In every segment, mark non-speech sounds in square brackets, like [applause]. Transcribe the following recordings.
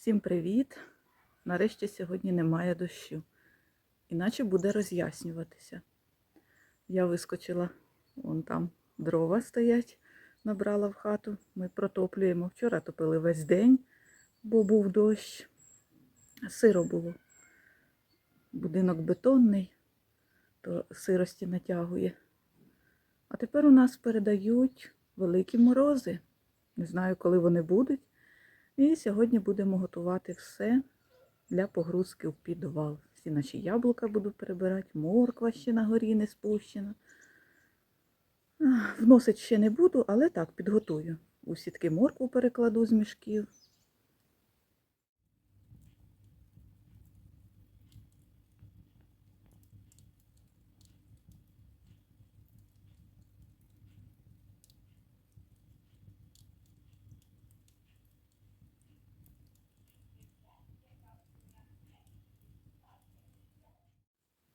Всім привіт! Нарешті сьогодні немає дощу. Іначе буде роз'яснюватися. Я вискочила, вон там дрова стоять, набрала в хату. Ми протоплюємо. Вчора топили весь день, бо був дощ. Сиро було. Будинок бетонний, то сирості натягує. А тепер у нас передають великі морози. Не знаю, коли вони будуть. І сьогодні будемо готувати все для погрузки в підвал. Всі наші яблука буду перебирати, морква ще на горі не спущена. Вносить ще не буду, але так, підготую. У сітки моркву перекладу з мішків.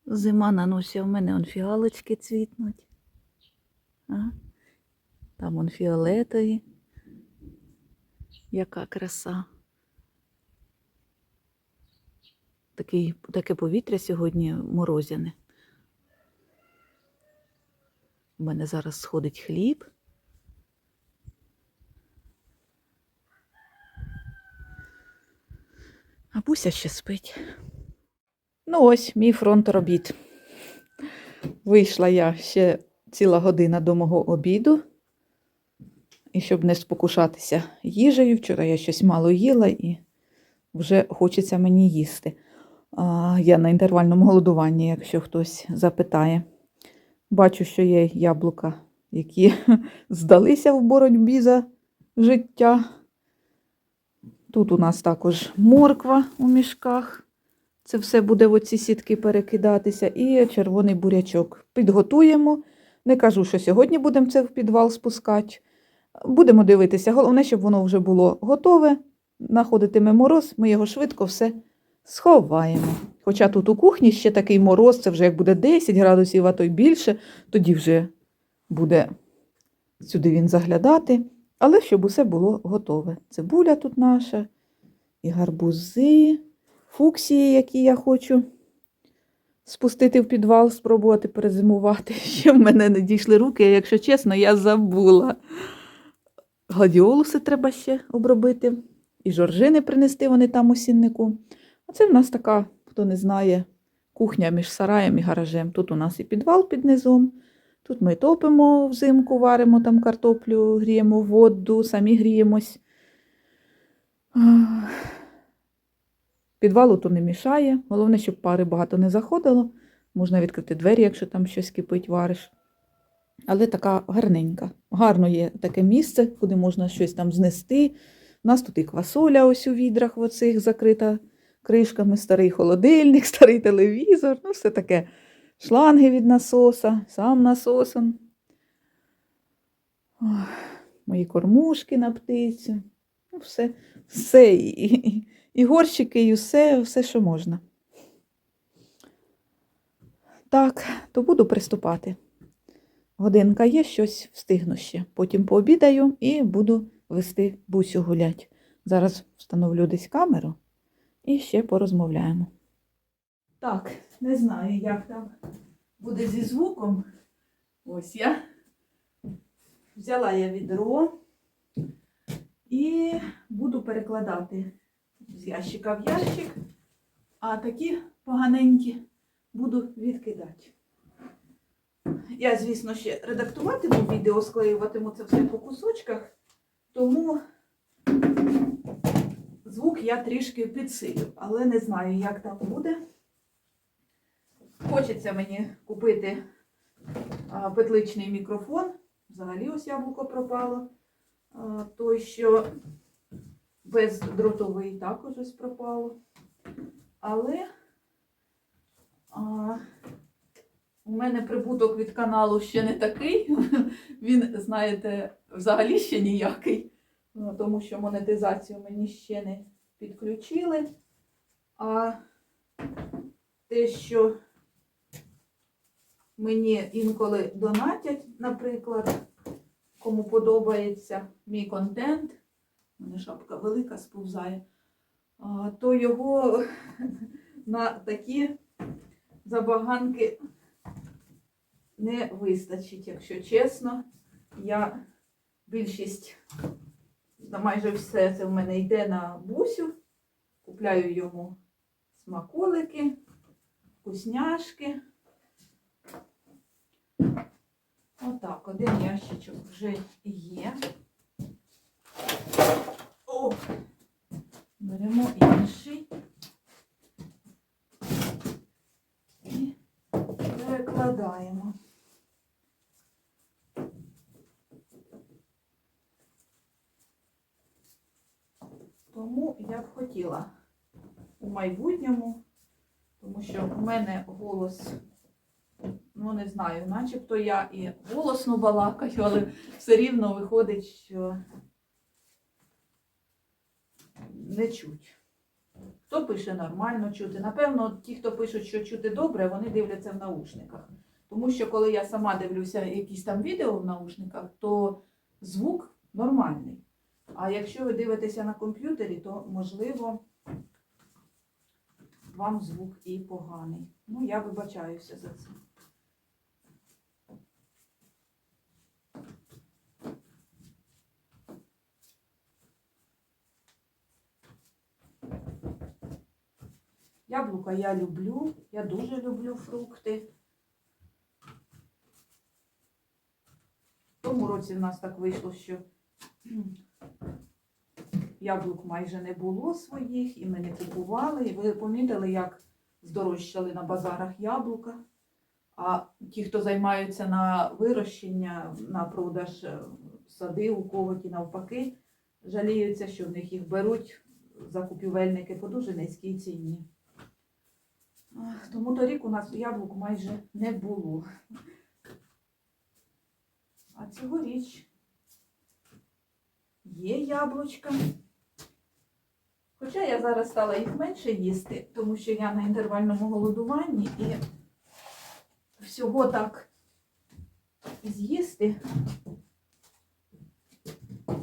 Зима на носі, в мене он фіалочки цвітнуть. А? Там он фіолетові. Яка краса. Такий, таке повітря сьогодні морозяне. У мене зараз сходить хліб. А Буся ще спить. Ну ось мій фронт робіт. Вийшла я ще ціла година до мого обіду. І щоб не спокушатися їжею, вчора я щось мало їла і вже хочеться мені їсти. А, я на інтервальному голодуванні, якщо хтось запитає. Бачу, що є яблука, які [laughs] здалися в боротьбі за життя. Тут у нас також морква у мішках. Це все буде в оці сітки перекидатися. І червоний бурячок. Підготуємо. Не кажу, що сьогодні будемо це в підвал спускати. Будемо дивитися. Головне, щоб воно вже було готове. Находитиме мороз, ми його швидко все сховаємо. Хоча тут у кухні ще такий мороз, це вже як буде 10 градусів, а то й більше, тоді вже буде сюди він заглядати. Але щоб усе було готове. Цибуля тут наша, і гарбузи фуксії, які я хочу спустити в підвал, спробувати перезимувати. [laughs] Ще в мене не дійшли руки, а якщо чесно, я забула. Гладіолуси треба ще обробити. І жоржини принести вони там у сіннику. А це в нас така, хто не знає, кухня між сараєм і гаражем. Тут у нас і підвал під низом. Тут ми топимо взимку, варимо там картоплю, гріємо воду, самі гріємось. Підвалу то не мішає. Головне, щоб пари багато не заходило. Можна відкрити двері, якщо там щось кипить, вариш. Але така гарненька. Гарно є таке місце, куди можна щось там знести. У нас тут і квасоля ось у відрах оцих закрита кришками, старий холодильник, [laughs] старий телевізор, ну все таке. Шланги від насоса, сам насосом. Ох, мої кормушки на птицю. Ну, все, все. І, і, і горщики, і все, все, що можна. Так, то буду приступати. Годинка є, щось встигну ще. Потім пообідаю і буду вести бусю гулять. Зараз встановлю десь камеру і ще порозмовляємо. Так, не знаю, як там буде зі звуком. Ось я. Взяла я відро і буду перекладати з ящика в ящик, а такі поганенькі буду відкидати. Я, звісно, ще редактуватиму відео, склеюватиму це все по кусочках, тому звук я трішки підсилю, але не знаю, як там буде. Хочеться мені купити петличний мікрофон. Взагалі ось яблуко пропало. Той, що бездротовий також ось пропало. Але а, у мене прибуток від каналу ще не такий. [laughs] Він, знаєте, взагалі ще ніякий, ну, тому що монетизацію мені ще не підключили. А те, що мені інколи донатять, наприклад, кому подобається мій контент, мене шапка велика сповзає. то його [laughs] на такі забаганки не вистачить, якщо чесно. Я більшість, майже все це в мене йде на бусю. Купляю йому смаколики, вкусняшки. Отак, один ящичок вже є. О, беремо інший. І перекладаємо. Тому я б хотіла у майбутньому, тому що у мене голос, ну не знаю, начебто я і голосно балакаю, але все рівно виходить, що не чуть. Хто пише нормально чути? Напевно, ті, хто пишуть, що чути добре, вони дивляться в наушниках. Тому що коли я сама дивлюся якісь там відео в наушниках, то звук нормальний. А якщо ви дивитеся на комп'ютері, то можливо вам звук і поганий. Ну, я вибачаюся за це. Яблука я люблю, я дуже люблю фрукти. В тому році в нас так вийшло, що яблук майже не було своїх, і ми не купували. І ви помітили, як здорожчали на базарах яблука. А ті, хто займаються на вирощення, на продаж е, сади, у кого ті навпаки, жаліються, що в них їх беруть закупівельники по дуже низькій ціні. Тому торік у нас яблук майже не було. А цьогоріч є яблучка. Хоча я зараз стала їх менше їсти, тому що я на інтервальному голодуванні і всього так з'їсти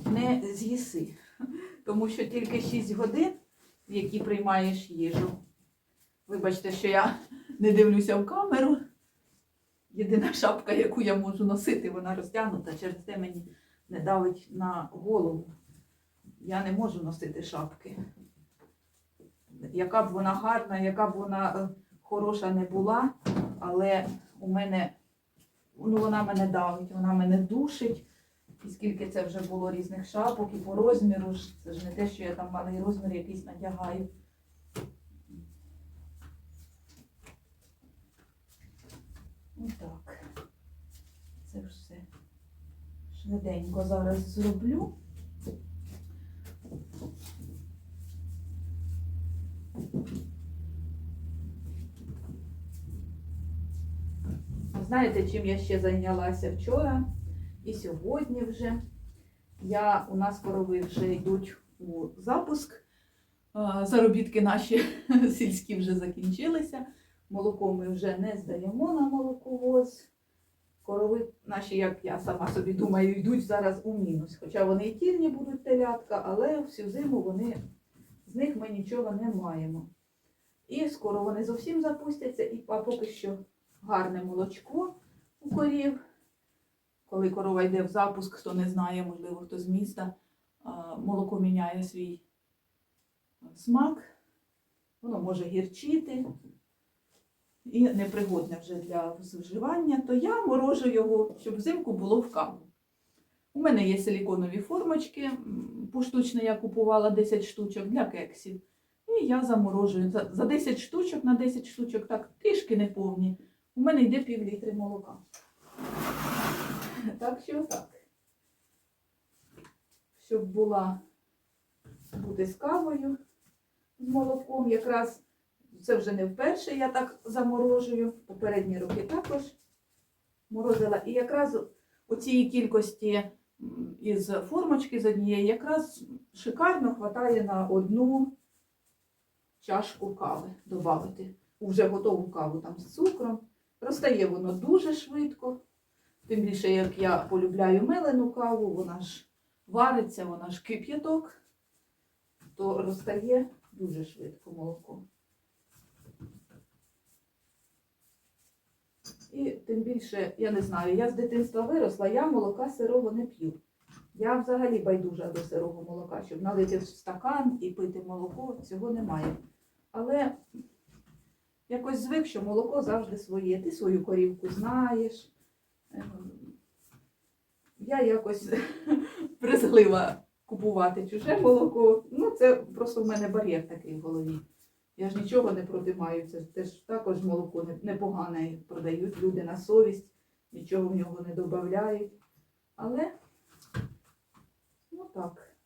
не з'їси. Тому що тільки 6 годин, в які приймаєш їжу. Вибачте, що я не дивлюся в камеру. Єдина шапка, яку я можу носити, вона розтягнута, через те мені не давить на голову. Я не можу носити шапки. Яка б вона гарна, яка б вона е, хороша не була, але у мене ну, вона мене давить, вона мене душить. І скільки це вже було різних шапок, і по розміру це ж не те, що я там малий розмір якийсь надягаю. Отак. Це все швиденько зараз зроблю. Знаєте, чим я ще зайнялася вчора і сьогодні вже? Я, у нас корови вже йдуть у запуск. Заробітки наші [laughs] сільські вже закінчилися. Молоко ми вже не здаємо на молоковоз. Корови наші, як я сама собі думаю, йдуть зараз у мінус. Хоча вони і тільні будуть телятка, але всю зиму вони, з них ми нічого не маємо. І скоро вони зовсім запустяться, і а поки що гарне молочко у корів. Коли корова йде в запуск, хто не знає, можливо, хто з міста, молоко міняє свій смак, воно може гірчити і непригодне вже для вживання, то я морожу його, щоб взимку було в каву. У мене є силіконові формочки, поштучно я купувала 10 штучок для кексів. І я заморожую за, за 10 штучок на 10 штучок, так, трішки неповні. У мене йде пів літри молока. Так що так. Щоб була бути з кавою, з молоком. Якраз це вже не вперше я так заморожую. Попередні роки також морозила. І якраз у цій кількості із формочки з однієї якраз шикарно хватає на одну чашку кави додати. У вже готову каву там з цукром. Розтає воно дуже швидко. Тим більше, як я полюбляю мелену каву, вона ж вариться, вона ж кип'яток, то розтає дуже швидко молоко. І тим більше, я не знаю, я з дитинства виросла, я молока сирого не п'ю. Я взагалі байдужа до сирого молока, щоб налити в стакан і пити молоко, цього немає. Але якось звик, що молоко завжди своє. Ти свою корівку знаєш. Ем, Я якось [laughs] брезглива купувати чуже молоко. Ну, це просто в мене бар'єр такий в голові. Я ж нічого не проти маю. Це ж теж також молоко непогане продають люди на совість, нічого в нього не додають. Але ну так.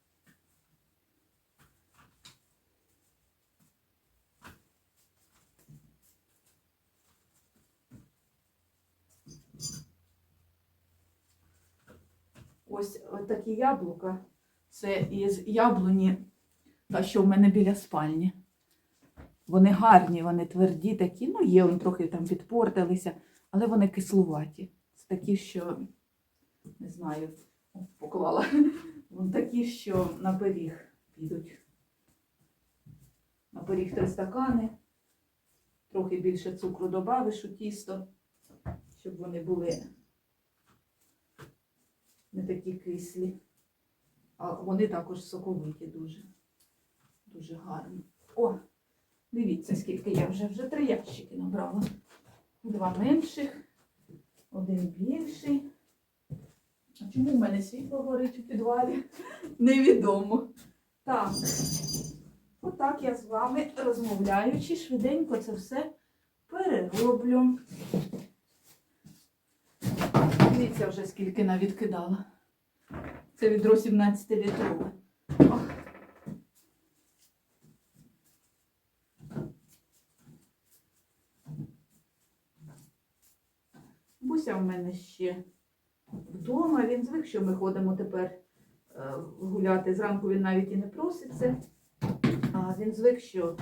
Ось такі яблука. Це із яблуні, та що в мене біля спальні. Вони гарні, вони тверді такі, ну є, вони трохи там підпортилися, але вони кислуваті. Це такі, що не знаю, поклала. Вони такі, що на пиріг підуть. На пиріг три стакани. Трохи більше цукру додавиш у тісто, щоб вони були не такі кислі. А вони також соковиті дуже. Дуже гарні. О, дивіться, скільки я вже вже три ящики набрала. Два менших, один більший. А чому в мене світло горить у підвалі? Невідомо. Так, отак я з вами розмовляючи, швиденько це все перероблю. Дивіться вже скільки навідкидала. Це відро 17 літрове. Ох. Буся в мене ще вдома. Він звик, що ми ходимо тепер е, гуляти. Зранку він навіть і не проситься. А він звик, що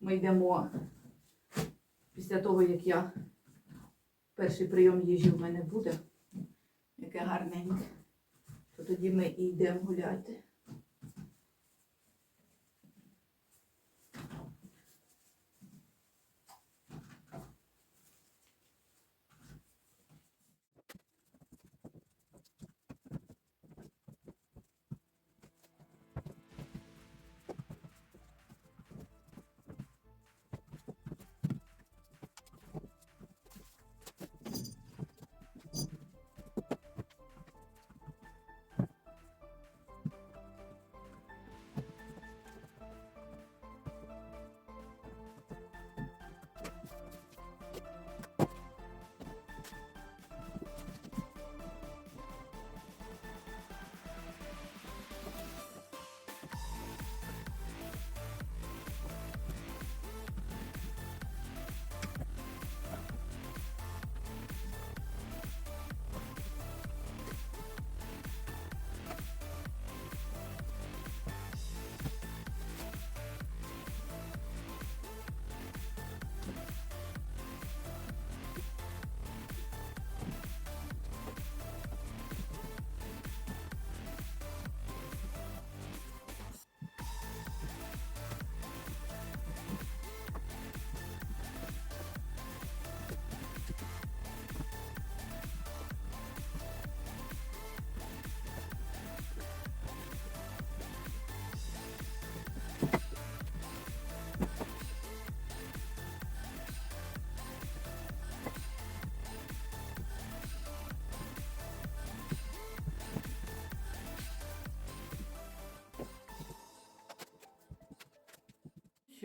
ми йдемо після того, як я перший прийом їжі в мене буде, яке гарненьке, то тоді ми і йдемо гуляти.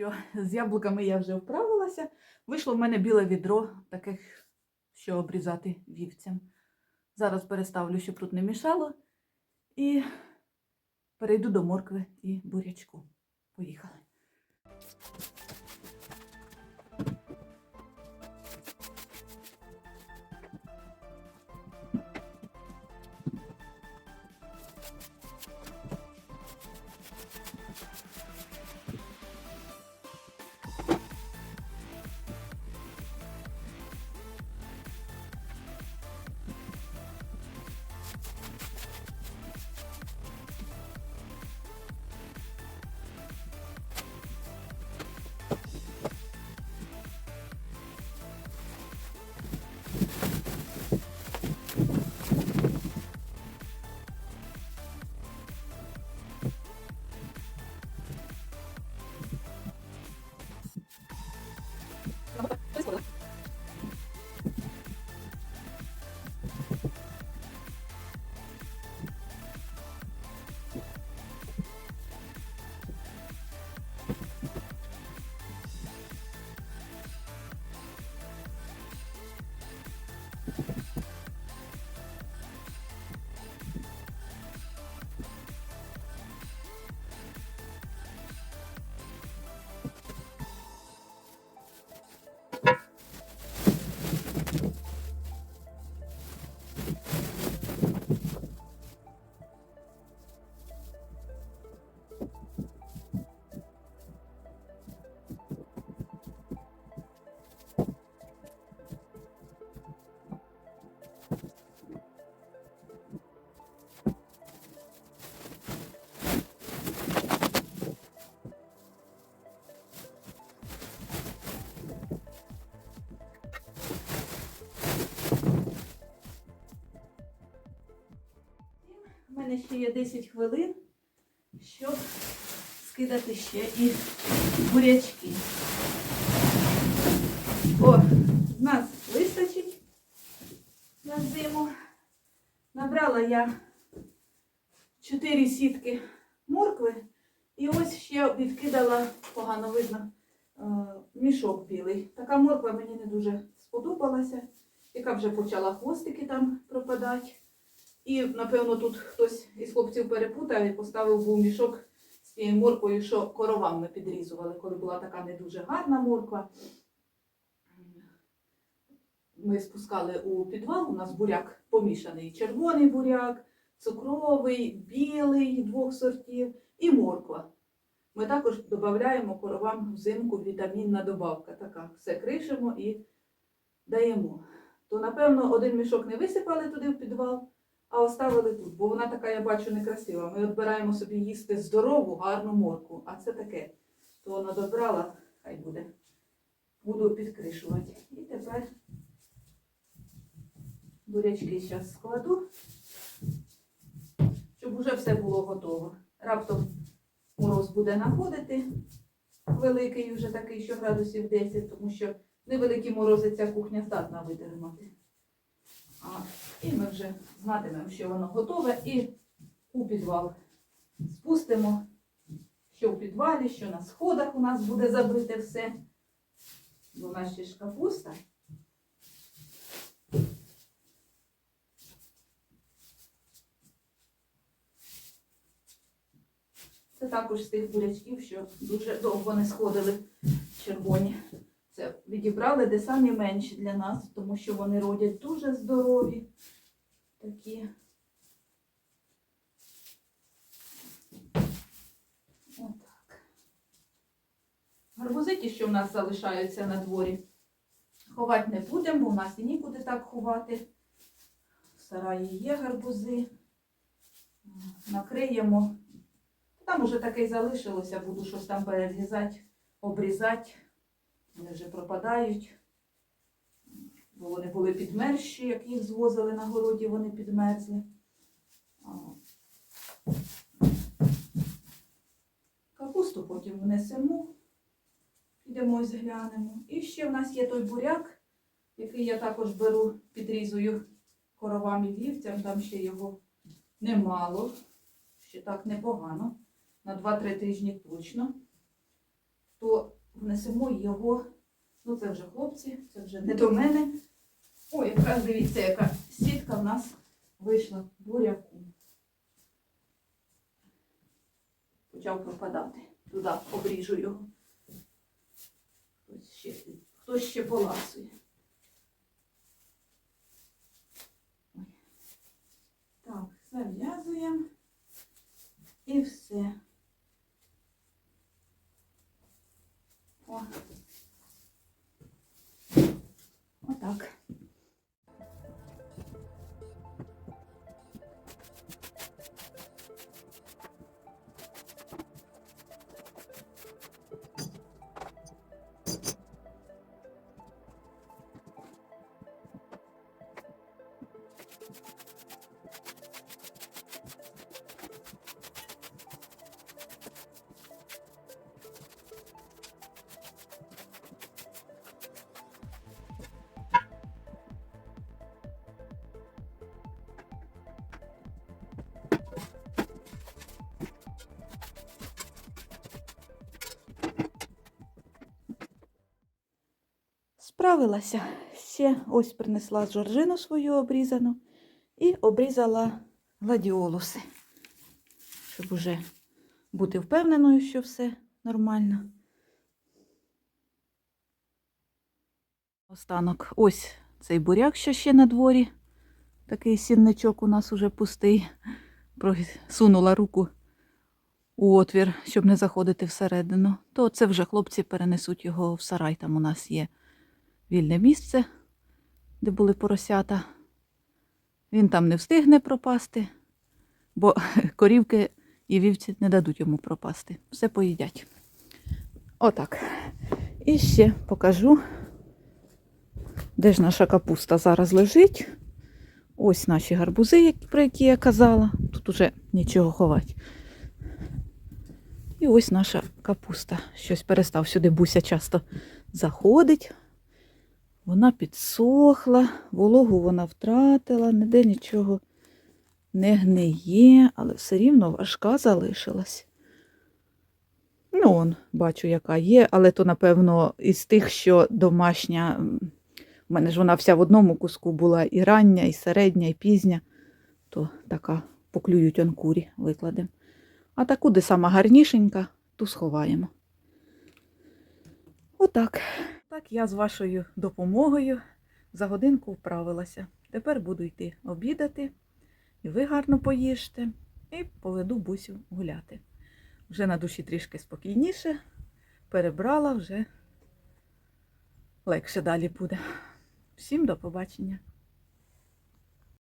Що з яблуками я вже вправилася. Вийшло в мене біле відро, таких, що обрізати вівцям. Зараз переставлю, щоб тут не мішало. І перейду до моркви і бурячку. Поїхали. Ще є 10 хвилин, щоб скидати ще і бурячки. О, нас вистачить на зиму. Набрала я 4 сітки моркви і ось ще відкидала, погано видно, е, мішок білий. Така морква мені не дуже сподобалася, яка вже почала хвостики там пропадати. І, напевно, тут хтось із хлопців перепутав і поставив був мішок з тією морквою, що коровам ми підрізували, коли була така не дуже гарна морква. Ми спускали у підвал, у нас буряк помішаний. Червоний буряк, цукровий, білий двох сортів і морква. Ми також додаємо коровам взимку вітамінна добавка. Така. Все кришимо і даємо. То, напевно, один мішок не висипали туди в підвал, а оставили тут, бо вона така, я бачу, некрасива. Ми відбираємо собі їсти здорову, гарну морку, а це таке. То вона добрала, хай буде. Буду підкришувати. І тепер бурячки зараз складу, щоб уже все було готово. Раптом мороз буде находити, великий вже такий, що градусів 10, тому що невеликі морози ця кухня здатна витримати. А, і ми вже знатимемо, що воно готове, і у підвал спустимо, що в підвалі, що на сходах у нас буде забите все. Бо в нас ще ж капуста. Це також з тих бурячків, що дуже довго не сходили червоні. Це відібрали, де самі менші для нас, тому що вони родять дуже здорові. Такі. Отак. Гарбузи ті, що в нас залишаються на дворі, ховати не будемо, бо в нас і нікуди так ховати. В сараї є гарбузи. Накриємо. Там уже таке залишилося, буду щось там перерізати, обрізати. Вони вже пропадають. Бо вони були підмерзші, як їх звозили на городі, вони підмерзли. Капусту потім внесемо, підемо зглянемо. І ще в нас є той буряк, який я також беру, підрізую коровам і вівцям, там ще його немало, ще так непогано, на 2-3 тижні точно. То внесемо його, ну це вже хлопці, це вже не до мене. О, якраз дивіться, яка сітка в нас вийшла буряку. Почав пропадати. Туди обріжу його. Хтось ще, хтось ще поласує. Так, зав'язуємо і все. О. Отак. Справилася. Ще ось принесла жоржину свою обрізану і обрізала гладіолуси, щоб уже бути впевненою, що все нормально. Останок ось цей буряк, що ще на дворі. Такий сінничок у нас уже пустий. Просунула руку у отвір, щоб не заходити всередину. То це вже хлопці перенесуть його в сарай. Там у нас є вільне місце, де були поросята. Він там не встигне пропасти, бо [laughs] корівки і вівці не дадуть йому пропасти. Все поїдять. Отак. І ще покажу, де ж наша капуста зараз лежить. Ось наші гарбузи, про які я казала. Тут уже нічого ховати. І ось наша капуста. Щось перестав сюди буся часто заходить. Вона підсохла, вологу вона втратила, ніде нічого не гниє, але все рівно важка залишилась. Ну, он, бачу, яка є, але то, напевно, із тих, що домашня. У мене ж вона вся в одному куску була і рання, і середня, і пізня, то така поклюють он курі, викладемо. А таку, де сама гарнішенька, ту сховаємо. Отак. Так я з вашою допомогою за годинку вправилася. Тепер буду йти обідати, і ви гарно поїжте, і поведу бусю гуляти. Вже на душі трішки спокійніше, перебрала, вже легше далі буде. Всім до побачення.